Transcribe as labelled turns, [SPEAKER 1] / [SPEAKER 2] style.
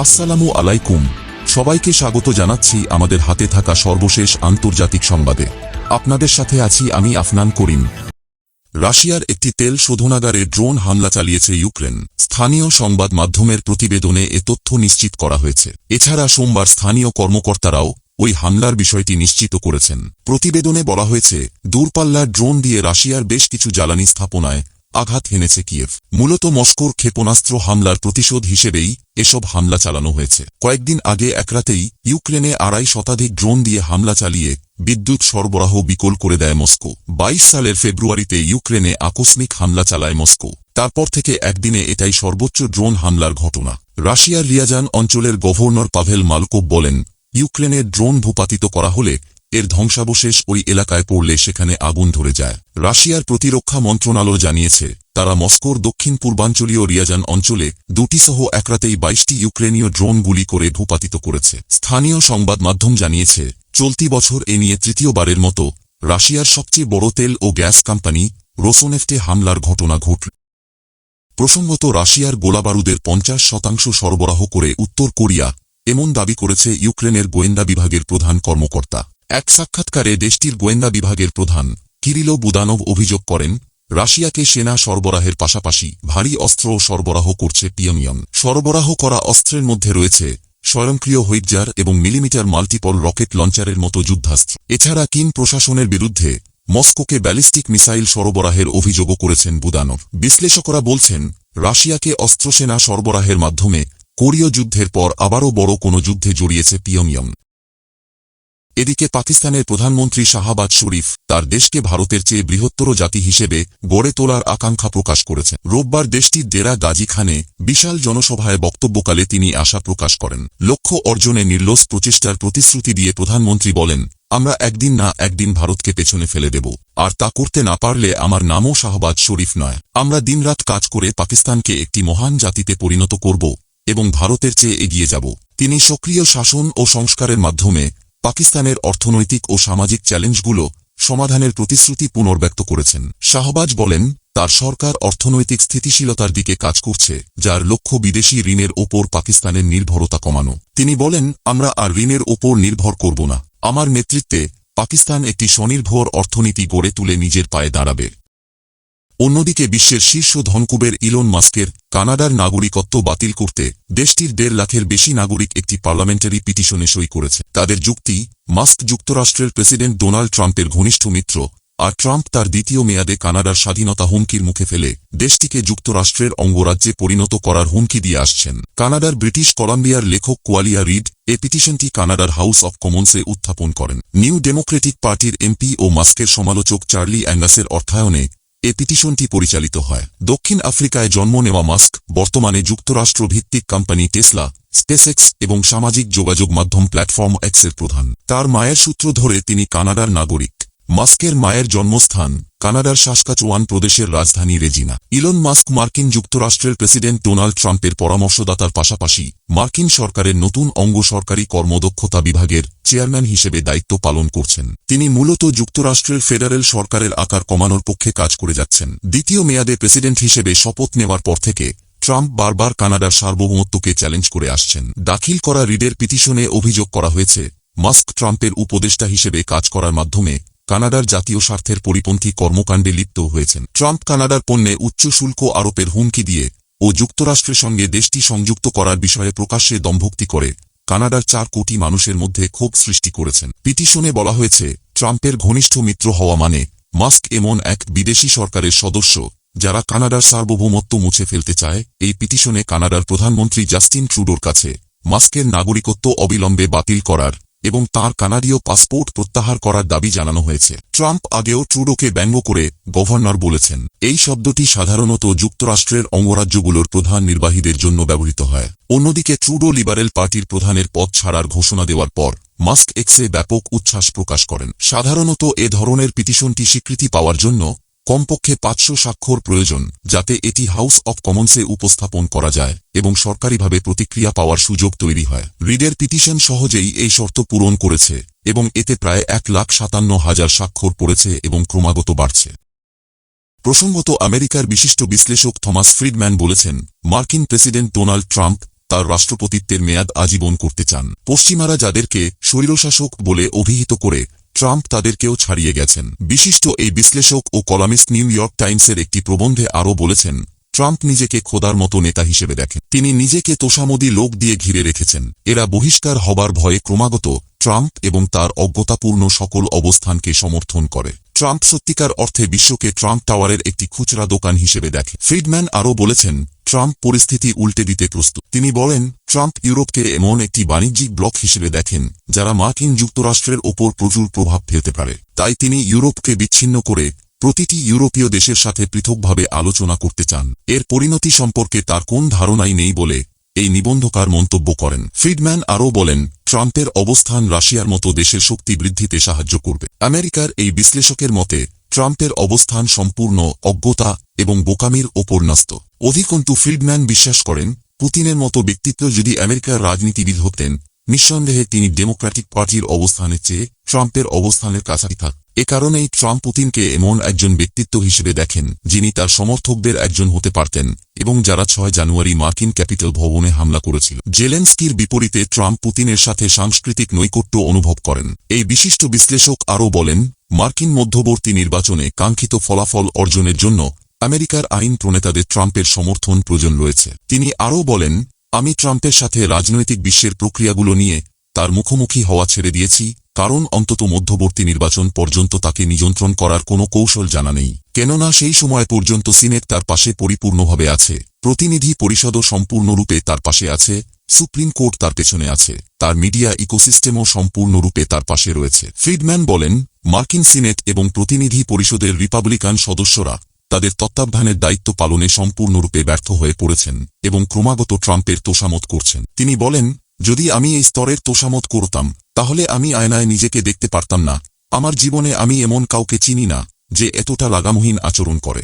[SPEAKER 1] আসসালামু আলাইকুম। সবাইকে স্বাগত জানাচ্ছি আমাদের হাতে থাকা সর্বশেষ আন্তর্জাতিক সংবাদে। আপনাদের সাথে আছি আমি আফনান করিম। রাশিয়ার একটি তেল শোধনাগারে ড্রোন হামলা চালিয়েছে ইউক্রেন। স্থানীয় সংবাদ মাধ্যমের প্রতিবেদনে এ তথ্য নিশ্চিত করা হয়েছে। এছাড়া সোমবার স্থানীয় কর্মকর্তারাও ওই হামলার বিষয়টি নিশ্চিত করেছেন। প্রতিবেদনে বলা হয়েছে দূরপাল্লার ড্রোন দিয়ে রাশিয়ার বেশ কিছু জ্বালানি স্থাপনায় আঘাত হেনেছে কিয়েভ। মূলত মস্কোর ক্ষেপণাস্ত্র হামলার প্রতিশোধ হিসেবেই এসব হামলা চালানো হয়েছে। কয়েকদিন আগে একরাতেই ইউক্রেনে আড়াই শতাধিক ড্রোন দিয়ে হামলা চালিয়ে বিদ্যুৎ সরবরাহ বিকল করে দেয় মস্কো। বাইশ সালের ফেব্রুয়ারিতে ইউক্রেনে আকস্মিক হামলা চালায় মস্কো। তারপর থেকে একদিনে এটাই সর্বোচ্চ ড্রোন হামলার ঘটনা। রাশিয়ার রিয়াজান অঞ্চলের গভর্নর পাভেল মালকোভ বলেন ইউক্রেনের ড্রোন ভূপাতিত করা হলে এর ধ্বংসাবশেষ ওই এলাকায় পড়লে সেখানে আগুন ধরে যায়। রাশিয়ার প্রতিরক্ষা মন্ত্রণালয় জানিয়েছে, তারা মস্কোর দক্ষিণ পূর্বাঞ্চলীয় রিয়াজান অঞ্চলে দুটি সহ একরাতেই বাইশটি ইউক্রেনীয় ড্রোন গুলি করে ভূপাতিত করেছে। স্থানীয় সংবাদ মাধ্যম জানিয়েছে, চলতি বছর এ নিয়ে তৃতীয়বারের মতো রাশিয়ার সবচেয়ে বড় তেল ও গ্যাস কোম্পানি রোসোনেফটে হামলার ঘটনা ঘটল। প্রসঙ্গত, রাশিয়ার গোলাবারুদের পঞ্চাশ শতাংশ সরবরাহ করে উত্তর কোরিয়া এমন দাবি করেছে ইউক্রেনের গোয়েন্দা বিভাগের প্রধান কর্মকর্তা। এক সাক্ষাৎকারে দেশটির গোয়েন্দা বিভাগের প্রধান কিরিলো বুদানব অভিযোগ করেন, রাশিয়াকে সেনা সরবরাহের পাশাপাশি ভারী অস্ত্র সরবরাহ করছে পিয়মিয়ন। সরবরাহ করা অস্ত্রের মধ্যে রয়েছে স্বয়ংক্রিয় হৈজার এবং মিলিমিটার মাল্টিপল রকেট লঞ্চারের মতো যুদ্ধাস্ত্র। এছাড়া কিম প্রশাসনের বিরুদ্ধে মস্কোকে ব্যালিস্টিক মিসাইল সরবরাহের অভিযোগও করেছেন বুদানব। বিশ্লেষকরা বলছেন, রাশিয়াকে অস্ত্রসেনা সরবরাহের মাধ্যমে কোরীয় যুদ্ধের পর আবারও বড় কোনো যুদ্ধে জড়িয়েছে পিয়মিয়ন। এদিকে পাকিস্তানের প্রধানমন্ত্রী শাহাবাজ শরীফ তার দেশকে ভারতের চেয়ে বৃহত্তর জাতি হিসেবে গড়ে তোলার আকাঙ্ক্ষা প্রকাশ করেছেন। রোববার দেশটির ডেরা গাজী খানে বিশাল জনসভায় বক্তব্যকালে তিনি আশা প্রকাশ করেন। লক্ষ্য অর্জনে নির্লোষ প্রচেষ্টার প্রতিশ্রুতি দিয়ে প্রধানমন্ত্রী বলেন, আমরা একদিন না একদিন ভারতকে পেছনে ফেলে দেব, আর তা করতে না পারলে আমার নামও শাহবাজ শরীফ নয়। আমরা দিনরাত কাজ করে পাকিস্তানকে একটি মহান জাতিতে পরিণত করব এবং ভারতের চেয়ে এগিয়ে যাব। তিনি সক্রিয় শাসন ও সংস্কারের মাধ্যমে পাকিস্তানের অর্থনৈতিক ও সামাজিক চ্যালেঞ্জগুলো সমাধানের প্রতিশ্রুতি পুনর্ব্যক্ত করেছেন। শাহবাজ বলেন, তার সরকার অর্থনৈতিক স্থিতিশীলতার দিকে কাজ করছে, যার লক্ষ্য বিদেশি ঋণের ওপর পাকিস্তানের নির্ভরতা কমানো। তিনি বলেন, আমরা আর ঋণের ওপর নির্ভর করব না। আমার নেতৃত্বে পাকিস্তান একটি স্বনির্ভর অর্থনীতি গড়ে তুলে নিজের পায়ে দাঁড়াবে। অন্যদিকে বিশ্বের শীর্ষ ধনকুবের ইলন মাস্কের কানাডার নাগরিকত্ব বাতিল করতে দেশটির দেড় লাখের বেশি নাগরিক একটি পার্লামেন্টারি পিটিশনে সই করেছে। তাদের যুক্তি, মাস্ক যুক্তরাষ্ট্রের প্রেসিডেন্ট ডোনাল্ড ট্রাম্পের ঘনিষ্ঠ মিত্র আর ট্রাম্প তার দ্বিতীয় মেয়াদে কানাডার স্বাধীনতা হুমকির মুখে ফেলে দেশটিকে যুক্তরাষ্ট্রের অঙ্গরাজ্যে পরিণত করার হুমকি দিয়ে আসছেন। কানাডার ব্রিটিশ কলাম্বিয়ার লেখক কোয়ালিয়া রিড এ পিটিশনটি কানাডার হাউস অব কমন্সে উত্থাপন করেন। নিউ ডেমোক্রেটিক পার্টির এমপি ও মাস্কের সমালোচক চার্লি অ্যান্ডাসের অর্থায়নে এ পিটিশনটি পরিচালিত হয়। দক্ষিণ আফ্রিকায় জন্ম নেওয়া মাস্ক বর্তমানে যুক্তরাষ্ট্র ভিত্তিক কোম্পানি টেসলা, স্পেসএক্স এবং সামাজিক যোগাযোগ মাধ্যম প্ল্যাটফর্ম এক্সের প্রধান। তার মায়ের সূত্র ধরে তিনি কানাডার নাগরিক। মাস্কের মায়ের জন্মস্থান, কানাডার সাসকাচওয়ান প্রদেশের রাজধানী রেজিনা। ইলন মাস্ক মার্কিন যুক্তরাষ্ট্রের প্রেসিডেন্ট ডোনাল্ড ট্রাম্পের পরামর্শদাতার পাশাপাশি মার্কিন সরকারের নতুন অঙ্গ সরকারি কর্মদক্ষতা বিভাগের চেয়ারম্যান হিসেবে দায়িত্ব পালন করছেন। তিনি মূলত যুক্তরাষ্ট্রের ফেডারেল সরকারের আকার কমানোর পক্ষে কাজ করে যাচ্ছেন। দ্বিতীয় মেয়াদে প্রেসিডেন্ট হিসেবে শপথ নেওয়ার পর থেকে ট্রাম্প বারবার কানাডার সার্বভৌমত্বকে চ্যালেঞ্জ করে আসছেন। দাখিল করা রিডের পিটিশনে অভিযোগ করা হয়েছে, মাস্ক ট্রাম্পের উপদেষ্টা হিসেবে কাজ করার মাধ্যমে কানাডার জাতীয় স্বার্থের পরিপন্থী কর্মকাণ্ডে লিপ্ত হয়েছেন। ট্রাম্প কানাডার পণ্যে উচ্চ শুল্ক আরোপের হুমকি দিয়ে ও যুক্তরাষ্ট্রের সঙ্গে দেশটি সংযুক্ত করার বিষয়ে প্রকাশ্যে দম্ভক্তি করে কানাডার চার কোটি মানুষের মধ্যে ক্ষোভ সৃষ্টি করেছেন। পিটিশনে বলা হয়েছে, ট্রাম্পের ঘনিষ্ঠ মিত্র হওয়া মানে মাস্ক এমন এক বিদেশি সরকারের সদস্য যারা কানাডার সার্বভৌমত্ব মুছে ফেলতে চায়। এই পিটিশনে কানাডার প্রধানমন্ত্রী জাস্টিন ট্রুডোর কাছে মাস্কের নাগরিকত্ব অবিলম্বে বাতিল করার এবং তার কানাডীয় পাসপোর্ট প্রত্যাহার করার দাবি জানানো হয়েছে। ট্রাম্প আগেও ট্রুডোকে ব্যঙ্গ করে গভর্নর বলেছেন, এই শব্দটি সাধারণত যুক্তরাষ্ট্রের অঙ্গরাজ্যগুলোর প্রধান নির্বাহীদের জন্য ব্যবহৃত হয়। অন্যদিকে ট্রুডো লিবারেল পার্টির প্রধানের পদ ছাড়ার ঘোষণা দেওয়ার পর, মাস্ক এক্সে ব্যাপক উচ্ছ্বাস প্রকাশ করেন। সাধারণত এ ধরনের পিটিশনটি স্বীকৃতি পাওয়ার জন্য কমপক্ষে পাঁচশো স্বাক্ষর প্রয়োজন, যাতে এটি হাউস অব কমন্সে উপস্থাপন করা যায় এবং সরকারিভাবে প্রতিক্রিয়া পাওয়ার সুযোগ তৈরি হয়। রিডের পিটিশন সহজেই এই শর্ত পূরণ করেছে এবং এতে প্রায় এক লাখ সাতান্ন হাজার স্বাক্ষর পড়েছে এবং ক্রমাগত বাড়ছে। প্রসঙ্গত আমেরিকার বিশিষ্ট বিশ্লেষক থমাস ফ্রিডম্যান বলেছেন, মার্কিন প্রেসিডেন্ট ডোনাল্ড ট্রাম্প তার রাষ্ট্রপতিত্বের মেয়াদ আজীবন করতে চান। পশ্চিমারা যাদেরকে স্বৈরশাসক বলে অভিহিত করে ট্রাম্প তাদেরকেও ছাড়িয়ে গেছেন। বিশিষ্ট এই বিশ্লেষক ও কলামিস্ট নিউ ইয়র্ক টাইমসের একটি প্রবন্ধে আরও বলেছেন, ট্রাম্প নিজেকে খোদার মতো নেতা হিসেবে দেখেন। তিনি নিজেকে তোষামদি লোক দিয়ে ঘিরে রেখেছেন। এরা বহিষ্কার হবার ভয়ে ক্রমাগত ট্রাম্প এবং তার অজ্ঞতাপূর্ণ সকল অবস্থানকে সমর্থন করে। ট্রাম্প সত্যিকার অর্থে বিশ্বকে ট্রাম্প টাওয়ারের একটি খুচরা দোকান হিসেবে দেখে। ফ্রিডম্যান আরও বলেছেন, ট্রাম্প পরিস্থিতি উল্টে দিতে প্রস্তুত। তিনি বলেন, ট্রাম্প ইউরোপকে এমন একটি বাণিজ্যিক ব্লক হিসেবে দেখেন, যারা মার্কিন যুক্তরাষ্ট্রের ওপর প্রচুর প্রভাব ফেলতে পারে। তাই তিনি ইউরোপকে বিচ্ছিন্ন করে প্রতিটি ইউরোপীয় দেশের সাথে পৃথকভাবে আলোচনা করতে চান। এর পরিণতি সম্পর্কে তার কোন ধারণাই নেই বলে এই নিবন্ধকার মন্তব্য করেন। ফ্রিডম্যান আরও বলেন, ট্রাম্পের অবস্থান রাশিয়ার মতো দেশের শক্তি বৃদ্ধিতে সাহায্য করবে। আমেরিকার এই বিশ্লেষকের মতে, ট্রাম্পের অবস্থান সম্পূর্ণ অজ্ঞতা এবং বোকামির ওপর ন্যস্ত। অধিকন্তু, ফ্রিডম্যান বিশ্বাস করেন, পুতিনের মতো ব্যক্তিত্ব যদি আমেরিকার রাজনীতিবিদ হতেন, নিঃসন্দেহে তিনি ডেমোক্র্যাটিক পার্টির অবস্থানের চেয়ে ট্রাম্পের অবস্থানের কাছাকাছি থাক এ কারণেই ট্রাম্প পুতিনকে এমন একজন ব্যক্তিত্ব হিসেবে দেখেন, যিনি তার সমর্থকদের একজন হতে পারতেন, এবং যারা ছয় জানুয়ারি মার্কিন ক্যাপিটাল ভবনে হামলা করেছিল। জেলেন্সকির বিপরীতে ট্রাম্প পুতিনের সাথে সাংস্কৃতিক নৈকট্য অনুভব করেন। এই বিশিষ্ট বিশ্লেষক আরও বলেন, মার্কিন মধ্যবর্তী নির্বাচনে কাঙ্ক্ষিত ফলাফল অর্জনের জন্য আমেরিকার আইন প্রণেতাদের ট্রাম্পের সমর্থন প্রয়োজন রয়েছে। তিনি আরও বলেন, আমি ট্রাম্পের সাথে রাজনৈতিক বিশ্বের প্রক্রিয়াগুলো নিয়ে তার মুখোমুখি হওয়া ছেড়ে দিয়েছি কারণ অন্তত মধ্যবর্তী নির্বাচন পর্যন্ত তাকে নিযন্ত্রণ করার কোনো কৌশল জানা নেই। কেননা সেই সময় পর্যন্ত সিনেট তার পাশে পরিপূর্ণভাবে আছে। প্রতিনিধি পরিষদও সম্পূর্ণরূপে তার পাশে আছে। সুপ্রিম কোর্ট তার পেছনে আছে। তার মিডিয়া ইকোসিস্টেমও সম্পূর্ণরূপে তার পাশে রয়েছে। ফ্রিডম্যান বলেন, মার্কিন সিনেট এবং প্রতিনিধি পরিষদের রিপাবলিকান সদস্যরা তাদের তত্ত্বাবধানের দায়িত্ব পালনে সম্পূর্ণরূপে ব্যর্থ হয়ে পড়েছেন এবং ক্রমাগত ট্রাম্পের তোষামত করছেন। তিনি বলেন যদি আমি এই স্তরের তোষামত করতাম, তাহলে আমি আয়নায় নিজেকে দেখতে পারতাম না। আমার জীবনে আমি এমন কাউকে চিনি না, যে এতটা লাগামহীন আচরণ করে।